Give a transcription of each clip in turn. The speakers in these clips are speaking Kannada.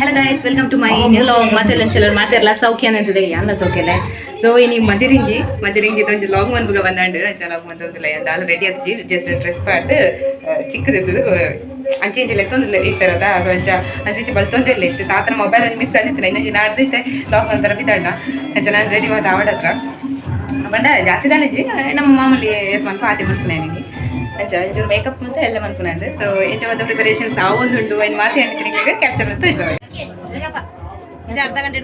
Hello guys welcome to my new vlog ಮಾತೆಲ್ಲ ಒಂಚೂರು ಮಾತೆಲ್ಲ ಸೌಖ್ಯ ಅನ್ನಿದೆ ಅನ್ನ ಸೌಖ್ಯಲೆ ಸೊ ಇನಿ ಮದಿರಿಂಗಿ ಮದಿರಿಂಗಿ ಒಂಜಿ ಲಾಗ್ ಮನ್ಪುಗ ಬಂದಾಂಡು. ಅಂಚ ಲಾಗ್ ಮಂತೊಂದಿಲ್ಲ ಅಲ್ಲಿ ರೆಡಿ ಆಗ್ತಿ ಜಸ್ಟ್ ಡ್ರೆಸ್ ಪಾಟ್ ಚಿಕ್ಕದಿದ್ದು ಅಂಚೆ ಇಂಚೆ ಲೆತ್ತೊಂದಿಲ್ಲ ಇತ್ತರದ? ಸೊ ಅಂಚ, ಅಂಚೆ ಇಂಚೆ ಬಲ್ತೊಂದಿಲ್ಲ ಇತ್ತು. ತಾತನ ಮೊಬೈಲ್ ಮಿಸ್ ಆಗಿತ್ತು. ಇನ್ನೊಂಜಿ ನಾಡ್ದೈತೆ ಲಾಗ್ ಮಂತರ ಬಿದ್ದಾಡ ಅಂಚ ರೆಡಿ ಮಾತು ಆವಡ ಹತ್ರ. ಬಂಡ ಜಾಸ್ತಿ ದಾನಿಜಿ ನಮ್ಮ ಮಾಮೂಲಿ ಮನ್ಪು ಆತಿ ಮನ್ಪುನೆ ನನಗೆ. ಅಂಚ ಒಂಚೂರು ಮೇಕಪ್ ಮತ್ತೆ ಎಲ್ಲ ಮನ್ಪುನಂದು ಸೊ ಇಂಚ ಮತ್ತೆ ಪ್ರಿಪರೇಷನ್ಸ್ ಆ ಒಂದುಂಡು ಏನು ಮಾತು ಹೇಳ್ತೀನಿ ಕ್ಯಾಪ್ಚರ್ ಅಂತ ಇದ್ದಾವೆ ಇದು ಅರ್ಧ ಗಂಟೆ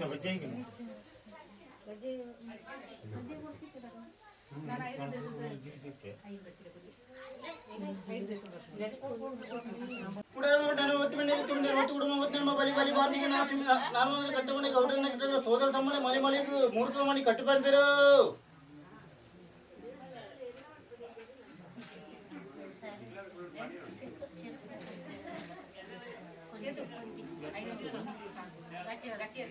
நம்ம ஜெயிக்கணும் కట్టుకునే గౌరవ సోదరు తమ్ముడు మళ్ళీ మళ్ళీ మూడు మళ్ళీ కట్టుపరిచారు Gracias.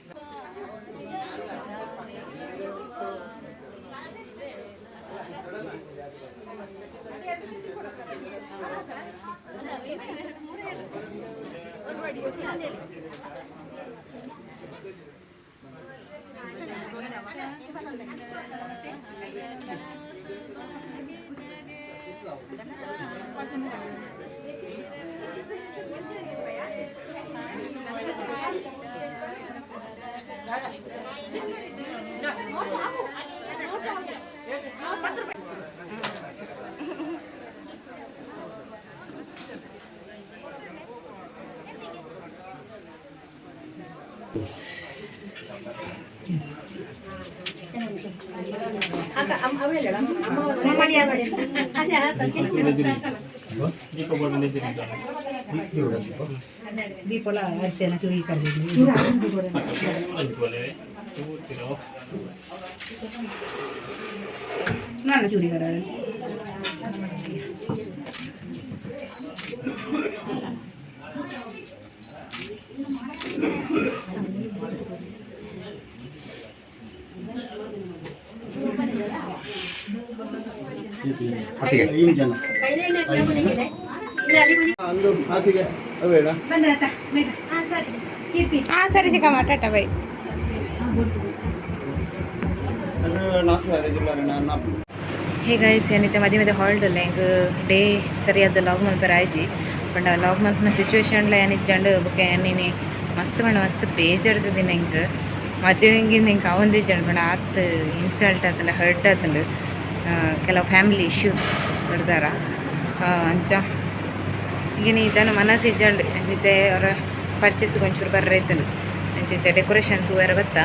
ಚೂರಿ ಕರೆದಿದ್ವಿ ನಾನು ಚೂರಿ ಕರ ಜನ. ಅಂದು ಹಾಸಿಗೆ. ಅವೇಳ ಹಾ ಸರಿ ಚಿಕ್ಕಮ್ಮ ಟಾಟಾ ಬೈ. ಹೇ ಗೈಸ್ ಏನಿತ್ತೆ ಮದಿ ಮದಿ ಹಾಲ್ಡಲ್ಲ ಹೆಂಗೆ ಡೇ ಸರಿಯಾದ ಲಾಗ್ ಮಲ್ಪರ ಆಯ್ಜಿ ಪಂಡ ಲಾಗ್ ಮಲ್ಪನ ಸಿಚುವೇಶನ್ಲ ಏನಿಜ್ಜಂಡು ಬೊಕ್ಕೆ ನೀನು ಮಸ್ತ್ ಪಂಡ ಮಸ್ತ್ ಬೇಜಾಡ್ದಿನ ಹಿಂಗೆ? ಮಧ್ಯ ಹಿಂಗೆ ಹಿಂಗೆ ಅವಂದಿ ಜಂಡು ಬಣ್ಣ ಆತ್ ಇನ್ಸಲ್ಟ್ ಆತಲ್ಲ ಹರ್ಟ್ ಆತಂಡು. ಕೆಲವು ಫ್ಯಾಮಿಲಿ ಇಶ್ಯೂಸ್ ಹಿಡ್ದಾರ ಅಂಚ. ಈಗ ನೀ ಇದನ್ನು ಮನಸ್ಸು ಇಜ್ಜಂಡು ಅಂಚಿತ್ತೆ ಅವರ ಪರ್ಚೇಸ್ಗೆ ಒಂಚೂರು ಬರ್ರೈತನು ಅಂಚಿತ್ತೆ ಡೆಕೋರೇಷನ್ ಹೂವಾರ ಬತ್ತಾ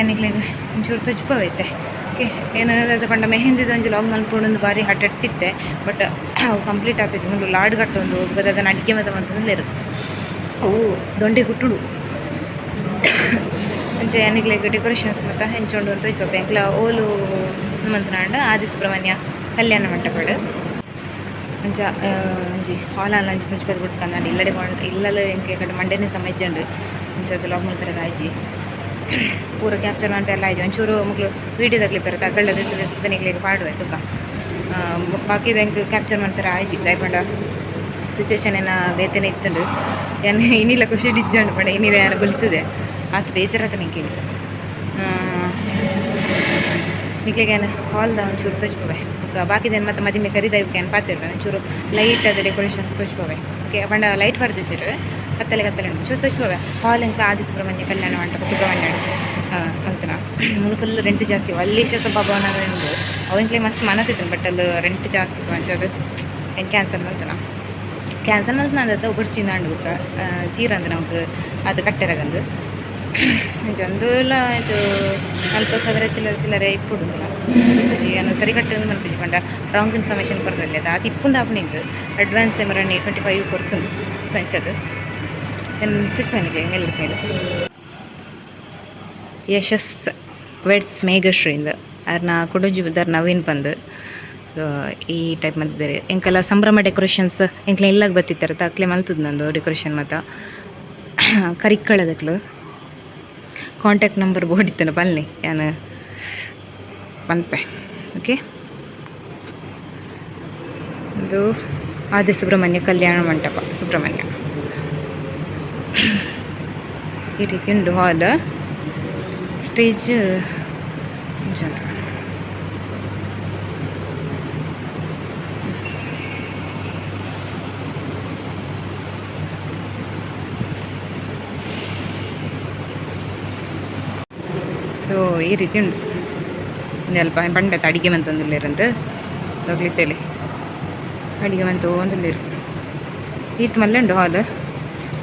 ಏನಿಗ್ಲಿಗ? ಒಂಚೂರು ತುಜ್ಪವೈತೆ ಓಕೆ ಏನಾದ ಪಂಡ ಮೆಹಂದಿದ ಒಂಜಿ ಲಾಗ್ ಮಲ್ಪೊಂಡು ಬಾರಿ ಹಟ್ಟಟ್ಟಿತ್ತೆ ಬಟ್ ಅವು ಕಂಪ್ಲೀಟ್ ಆಗ್ತೈತಿ. ಮುಂದೆ ಲಾಡ್ ಕಟ್ಟೊಂದು ಬದದ ಅಡಿಗೆ ಮದ ಮಂತಂದ್ರೆ ಅವು ದೊಂಡೆ ಕುಟ್ಟುಡು ಅಂಚೆ ಏನಿಗ್ಲಿಗ ಡೆಕೋರೇಷನ್ಸ್ ಮತ್ತು ಹೆಂಚೊಂಡು ಅಂತ ಇಪ್ಪ ಎಂಕ್ಲ ಓಲು ಮಂತ್ನಾಂಡ ಆದಿ ಸುಬ್ರಹ್ಮಣ್ಯ ಕಲ್ಯಾಣ ಮಂಟಪಡ್ ಅಂಚ ಒಂಜಿ ಹಾಲಲ್ಲ ಅಂಚಿ ತುಜ್ಪದ ಬಿಟ್ಕಂದ ಇಲ್ಲಡೆ ಮಾಡ್ ಇಲ್ಲಲ್ಲ ಎಂಕೆ ಕಡೆ ಮಂಡೆನೇ ಸಮ ಇಜ್ಜಂಡು ಅಂಚದ ಲಾಗ್ ಮಲ್ಪರ ಆಯ್ಜಿ ಪೂರ ಕ್ಯಾಪ್ಚರ್ ಅಂತ ಎಲ್ಲ ಆಯ್ತು. ಒಂಚೂರು ಮಕ್ಕಳು ವೀಡಿಯೋದಾಗ್ಲಿ ಬರುತ್ತೆ? ಅಗಳ್ಳದ ತನಿಗ್ಲಿಗೆ ಪಾಡುವೆ ತುಕ ಬಾಕಿ ಹೆಂಗೆ ಕ್ಯಾಪ್ಚರ್ ಮಾಡ್ತಾರೆ ಆಯ್ಜಿ ದಯಪಂಡ ಸಿಚುವೇಶನ್ ಏನೋ ಬೇತನೇ ಇತ್ತುಂಡು ಏನು ಇನ್ನಿಲ್ಲ ಖುಷಿ ಇಜ್ಜಂಡು ಪಂಡ. ಇನ್ನಿಲ್ಲ ಏನು ಗೊಲ್ತದೆ. ಆಕೆ ಬೇಜಾರಾತ ನಿಂಕಿದೆ ಹಾಲ್ ಹಾಲ್ದ ಒಂಚೂರು ಬಾಕಿ ಬಾಕಿದೇನು ಮತ್ತೆ ಮದಿಮೆ ಕರಿದ ಇವ್ಕೆ ಏನು ಪಾತ್ರ ಒಂಚೂರು ಲೈಟ್ ಅದು ಡೆಕೋರೇಷನ್ಸ್ ತೋಚ್ಬೋವೆ. ಓಕೆ ಬಂಡ ಲೈಟ್ ಹೊಡೆದಿರ್ವೆ ಕತ್ತಲೆ ಕತ್ತಲೆ ಒಂಚೂರು ತೋಚ್ಬೋವೆ. ಹಾಲ್ ಹಿಂಗೆ ಆದಿ ಸುಬ್ರಹ್ಮಣ್ಯ ಕಲ್ಯಾಣ ಮಂಟಪ, ಸುಬ್ರಹ್ಮಣ್ಯ ಅಂತಾನ ಮುಂದೆ ಫುಲ್ ರೆಂಟ್ ಜಾಸ್ತಿ. ಅಲ್ಲಿ ಸ್ವಲ್ಪ ಭವನ ಉಂಟು. ಅವಂಕ್ಲೆ ಮಸ್ತ್ ಮನಸ್ಸಿತ್ತು ಬಟ್ ಅಲ್ಲಿ ರೆಂಟ್ ಜಾಸ್ತಿ. ಮಂಚದು ಏನು ಕ್ಯಾನ್ಸಲ್ ಮಾಡ್ತಾನ? ಕ್ಯಾನ್ಸಲ್ ಮಾಡ್ತಾನ ಅಂದ್ರೆ ಒಬ್ಬರು ತೀರ ತೀರಂದ್ರೆ ನಮಗೆ ಅದು ಕಟ್ಟೆರಾಗಂದು ಜಂದುಲ ಇದು ನಾಲ್ಕು ಸಾವಿರ ಚಿಲ್ಲರೆ ಚಿಲ್ಲರೆ ಗೊತ್ತುಜಿ ಅನ್ನು ಸರಿ ಕಟ್ಟದು ಮನ್ಪಿಜಿ ಪಂಡ ರಾಂಗ್ ಇನ್ಫಾರ್ಮೇಷನ್ ಕೊರದಲ್ಲಿ ಅದು ಇಪ್ಪುಂದ ಆಪಣಿಂಗ್ ಅಡ್ವಾನ್ಸ್ ಎಮರಣಿ ಟ್ವೆಂಟಿ ಫೈವ್ ಕೊಡ್తుంది ಸಂಚದು ಏನು ತುಚ್ಪನಿಗೆ ಮೇಲೆ. ಯಶಸ್ ವೆಡ್ಸ್ ಮೇಘಶ್ರೀಂದ ಅದನ್ನ ಕೊಡೋಜಿ ಬದಾರ್ ನವೀನ್ ಬಂದು ಈ ಟೈಪ್ ಮತ್ತಿದ್ದಾರೆ ಎಂಕಲ ಸಂಭ್ರಮ ಡೆಕೋರೇಷನ್ಸ್ ಎಂಕ್ಲ ಎಲ್ಲಾಗ ಬತ್ತಿತ್ತಾರೆ ತಕ್ಲೆ ಮಲ್ತದ ನಂದು ಡೆಕೋರೇಷನ್ ಮತ್ತು ಕರಿಕ್ಕಳದಕ್ಲು. ಕಾಂಟ್ಯಾಕ್ಟ್ ನಂಬರ್ ಬೋರ್ಡ್ ಇತ್ತನ ಬನ್ನಿ, ಯಾನು ಪನ್ಪೆ ಓಕೆ ಇದು ಆದಿ ಸುಬ್ರಹ್ಮಣ್ಯ ಕಲ್ಯಾಣ ಮಂಟಪ, ಸುಬ್ರಹ್ಮಣ್ಯ. ಈ ರೀತಿ ಉಂಡು ಹಾಲ್ ಸ್ಟೇಜ್ ಜನ ಸೊ ಈ ರೀತಿ ಉಂಟು. ಸ್ವಲ್ಪ ಪಂಡತ ಅಡಿಗೆ ಮಂತೊಂದುಲ್ಲೇರಂತ ಹೋಗ್ಲಿತ್ತೇಲೆ ಅಡಿಗೆ ಮಂತು ಈತ್ ಮಲ್ಲ ಉಂಟು ಹಾಲ್.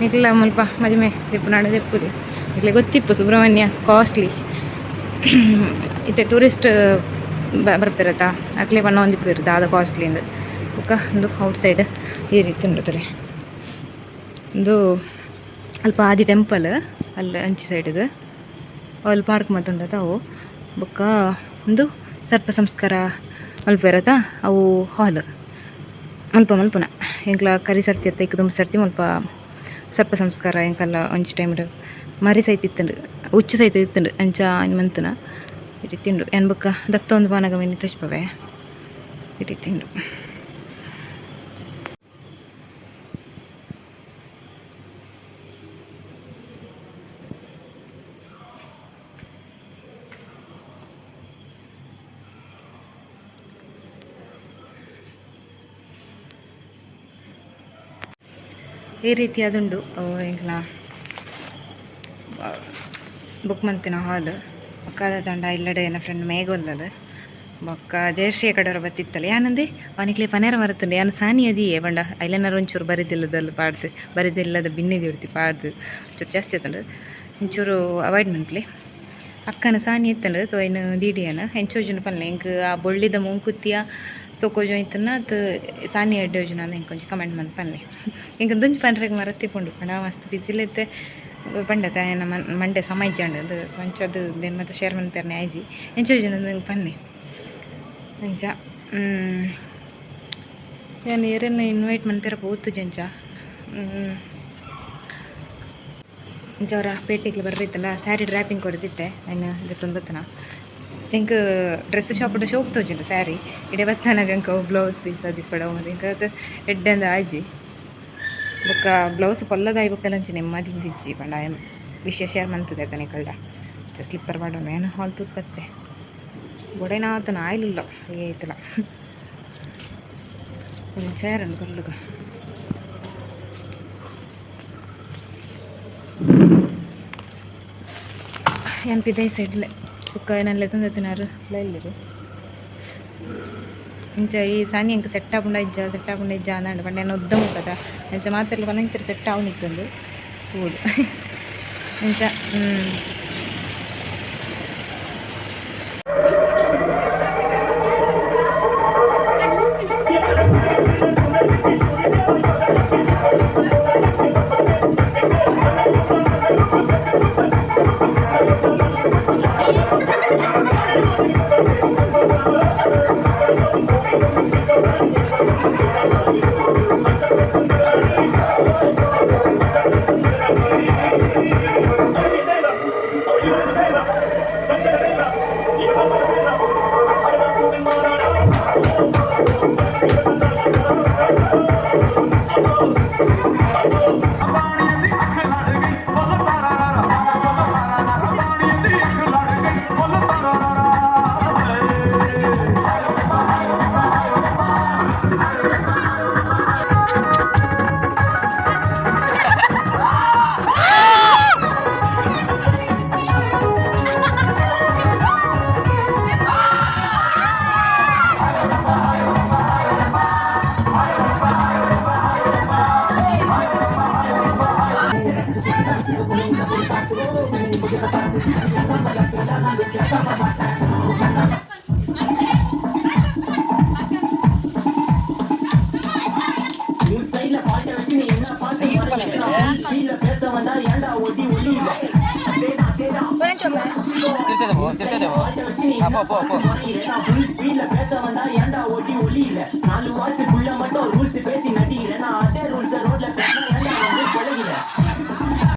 ನಿಕ್ಲ ಮುಲ್ಪ ಮದುವೆ ತಿಪ್ಪು ನಾಡು ತಿಪ್ಪುರಿ ನಿಕ್ಲೆ ಗೊತ್ತಿಪ್ಪು, ಸುಬ್ರಹ್ಮಣ್ಯ ಕಾಸ್ಟ್ಲಿ ಇತ್ತೆ ಟೂರಿಸ್ಟ್ ಬರ್ತಿರತ್ತ? ಅಕ್ಲೆ ಬಣ್ಣ ಒಂದಿಪ್ಪು ಇರುತ್ತೆ? ಕಾಸ್ಟ್ಲಿ ಇಂದ್. ಬುಕ್ಕ ಒಂದು ಔಟ್ ಸೈಡ್ ಈ ರೀತಿ ಉಂಟು ಒಂದು ಅಲ್ಪ ಆದಿ ಟೆಂಪಲ್ ಅಲ್ಲಿ ಅಂಚಿ ಸೈಡ್ಗೆ ಅಲ್ಲಿ ಪಾರ್ಕ್ ಮತ್ತೊಂದತ ಅವು ಬೊಕ್ಕ ಒಂದು ಸರ್ಪ ಸಂಸ್ಕಾರ ಇರತ್ತ, ಅವು ಹಾಲ್. ಮಲ್ಪ ಮಲ್ಪನ. ಎಂಕ್ಲ ಕರಿ ಸರ್ತಿ ಅತ್ತ ಇಕ್ಕ ಸರ್ತಿ ಮಲ್ಪ ಸರ್ಪ ಸಂಸ್ಕಾರ ಎಂಕಲ್ಲ ಒಂಚ್ ಟೈಮ್ ಮರಿ ಸಹಿತ ಇತ್ತಂಡು ಉಚ್ಚು ಸಹಿತ ಇತ್ತಂಡು ಅಂಚ ಮಂತುನ ಇಟ್ಟು ತಿಂಡು ಏನು ಬುಕ್ಕ ದತ್ತ ಒಂದು ಪಾನಗ ಮಿನಿ ತಚ್ಪವೆ ಇಟ್ಟು ರೀತಿ ಈ ರೀತಿ ಅದುಂಡು ಎಂಕ್ಲ ಬುಕ್ ಮಂತಿನ ಹಾಲ್ ಬೊಕ್ಕಾದ ತಂಡ ಇಲ್ಲಡೆ ನನ್ನ ಫ್ರೆಂಡ್ ಮೇಘೊಲ್ಲದು ಬೊಕ್ಕ ಜಯಶ್ರೀ ಕಡೆಯವ್ರ ಬತ್ತಿತ್ತಲ್ಲ ಯಾನಂದೆ? ಅವನಿಗೆ ಪನೇರ ಬರುತ್ತಂಡೆ ಯಾನು ಸಾನಿ ಅದೇ? ಬಂಡ ಐಲೈನರ್ ಒಂಚೂರು ಬರಿದಿಲ್ಲದಲ್ಲ ಪಾಡ್ದು. ಬರಿದಿಲ್ಲದ ಬಿನ್ನಿದಿ ಇಡ್ತಿ ಪಾಡ್ದು. ಚೂರು ಜಾಸ್ತಿ ಆತಂಡು. ಒಂಚೂರು ಅವಾಯ್ಡ್ ಮನ್ಪ್ಲಿ ಅಕ್ಕನ ಸಾನಿ ಇತ್ತಂದ್ರೆ ಸೊ ಇನ್ನು ದೀಡಿಯನ ಹೆಂಚೋಜನ ಪಲ್ಲ ಹೆಂಗೆ ಆ ಬೊಳ್ಳಿದ ಮುಂಕುತ್ತಿಯ ಸೊಕೋಜೋ ಇತ್ತನ್ನ ಅದು ಸಾನಿ ಅಡ್ಡೋಜನ ಅಂತ ಹೆಂಗೆ ಕೊಂಚ ಕಮೆಂಟ್ ಮಾಡಿ ಪನ್ಲೆ. ಇಂಕ ದುಂಜು ಪಂಡ್ರೆಗ್ ಮರ ತಿಪ್ಪುಂಡು ಪಂಡ ಮಸ್ತ್ ಬಿಸಿಲೈತೆ ಪಂಡತ ನಮ್ಮ ಮಂಡೆ ಸಮಯ ಜಾಂಡ್ ಅದು ಕೊಂಚದು ದೆನ್ ಮತ್ತೆ ಶೇರ್ ಪೇರ್ನೆ ಆಯ್ಜಿ. ಎಂಚೋಜನ ನಂಗೆ ಪನ್ನೆ. ಅಂಚ ನಾನು ಏರನ್ನ ಇನ್ವೈಟ್ ಮಂತಿರ ಹೋತು ಜಂಚ ಜವರ ಪೇಟೆಗೆ ಬರ್ರಿತ್ತಲ್ಲ ಸ್ಯಾರಿ ಡ್ರ್ಯಾಪಿಂಗ್ ಕೊಡ್ತಿತ್ತೆ ನಾನು ಬತ್ತನ ಹಿಂಗ ಡ್ರೆಸ್ ಶಾಪ್ ಶೋಪ್ ತೋಜಿಂದ ಸ್ಯಾರಿ ಇಡೇ ಬತ್ತಾನಾಗ ಇಂಕ ಬ್ಲೌಸ್ ಪೀಸ್ ಅದು ಮತ್ತೆ ಇಂಕ ಎಡ್ಡಂದ ಆಜಿ ಬೊಕ್ಕ ಬ್ಲೌಸ್ ಪೊಲ್ಲದ ಆಯ್ಬೇಕಲ್ಲ ಅಂಚೆ ನೆಮ್ಮದಿ ಇಜ್ಜಿ ಪಂಡ ವಿಷಯ ಶೇರ್ ಮಂತದೆ ಕನೆ ಕಳ್ಳ ಸ್ಲಿಪ್ಪರ್ ಮಾಡೋಣ ಏನು ಹಾಲ್ ತುಪ್ಪತ್ತೆ ಬೊಡೆನ ಆತನ ಆಯ್ಲಿಲ್ಲ ಏಯ್ತಲ್ಲ ಶೇರ್ ಅನ್ನು ಕಲ್ಲುಗ ಎನ್ಪಿದೆ ಸೈಡ್ಲೆ ಸುಕ್ಕ ಏನಲ್ಲೇ ತಂದ ತಿನ್ನಾರು ಇಲ್ಲಿರು ಇಂಚ ಈ ಸಾನಿ ಅಂಕ ಸೆಟ್ ಆಪುಂಡ ಇಜ್ಜ ಸೆಟ್ ಆಪುಂಡ ಇಜ್ಜ ಅಂದಾಂಡು ಪಂಡ ಏನು ಉದ್ದ ಮುಖದ ಇಂಚ ಮಾತೆಲ್ಲ ಪನ್ನಂಚರ ಸೆಟ್ ಆವು ನಿಕ್ಕಂದು ಕೂಡು ಇಂಚ திருத்தது போ திருத்தது போ போ போ போ ஸ்பீட்ல பேச வந்தா ஏன்டா ஒட்டி ஒலி இல்ல நாலு வாரத்துக்குள்ள மட்டும் ரூல்ஸ் பேசி